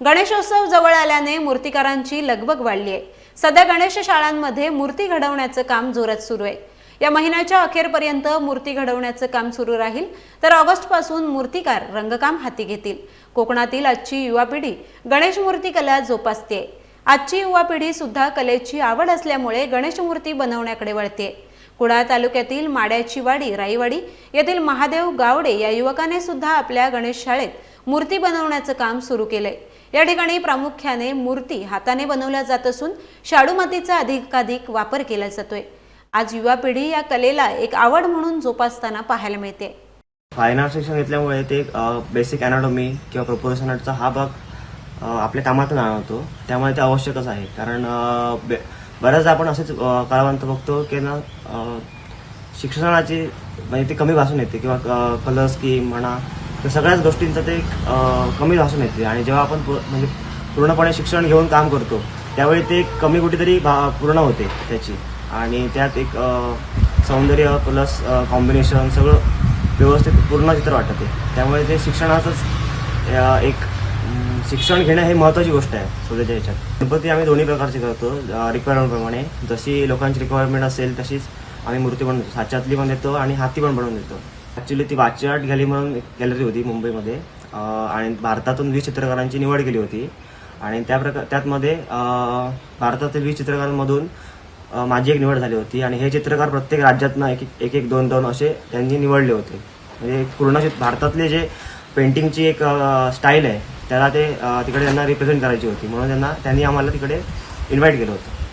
गणेशोत्सव जवळ आल्याने मूर्तिकारांची लगबग वाढली आहे. सध्या गणेश शाळांमध्ये मूर्ती घडवण्याचं काम जोरात सुरू आहे. या महिन्याच्या अखेरपर्यंत मूर्ती घडवण्याचं काम सुरू राहील तर ऑगस्टपासून मूर्तिकार रंगकाम हाती घेतील. कोकणातील आजची युवा पिढी गणेश मूर्ती कला जोपासते. आजची युवा पिढी सुद्धा कलेची आवड असल्यामुळे गणेश मूर्ती बनवण्याकडे वळते. कुडाळ तालुक्यातील माड्याची वाडी राईवाडी येथील महादेव गावडे या युवकाने सुद्धा आपल्या गणेश शाळेत मूर्ती बनवण्याचं काम सुरू केलंय. या ठिकाणी प्रामुख्याने मूर्ती हाताने बनवल्या जात असून शाडू मातीचा अधिकाधिक वापर केला जातोय. आज युवा पिढी या कलेला एक आवड म्हणून जोपासताना पाहायला मिळते. फाईन आर्ट शिक्षण घेतल्यामुळे ते बेसिक अनाटॉमी किंवा प्रपोर्शन आर्टचा हा भाग आपल्या कामातून आणवतो त्यामुळे ते आवश्यकच आहे. कारण अ, बऱ्याचदा आपण असेच कलावंत बघतो की ना शिक्षणाची म्हणजे ती कमी भासून येते किंवा कलर स्कीम म्हणा तर सगळ्याच गोष्टींचं ते एक, कमी भासून येते. आणि जेव्हा आपण म्हणजे पूर्णपणे शिक्षण घेऊन काम करतो त्यावेळी ते कमी कुठेतरी भा- पूर्ण होते त्याची. आणि त्यात एक सौंदर्य प्लस कॉम्बिनेशन सगळं व्यवस्थित पूर्ण चित्र वाटत आहे. त्यामुळे ते शिक्षणाचंच एक शिक्षण घेणं हे महत्त्वाची गोष्ट आहे स्वतःच्या याच्यात गणपती आम्ही दोन्ही प्रकारचे करतो रिक्वायरमेंटप्रमाणे. जशी लोकांची रिक्वायरमेंट असेल तशीच आम्ही मूर्ती बनवतो. साच्यातली पण देतो आणि हाती पण बनवून देतो. ॲक्च्युली ती वाची आर्ट गॅलरी म्हणून एक गॅलरी होती मुंबईमध्ये. आणि भारतातून वीस चित्रकारांची निवड केली होती. आणि त्या प्रकार त्यातमध्ये भारतातील वीस चित्रकारांमधून माझी एक निवड झाली होती. आणि हे चित्रकार प्रत्येक राज्यातनं एक एक- एक दोन दोन असे त्यांनी निवडले होते. म्हणजे पूर्ण भारतातले जे पेंटिंगची एक स्टाईल आहे त्याला ते तिकडे त्यांना रिप्रेझेंट करायची होती. म्हणून त्यांना त्यांनी आम्हाला तिकडे इन्व्हाइट केलं होतं.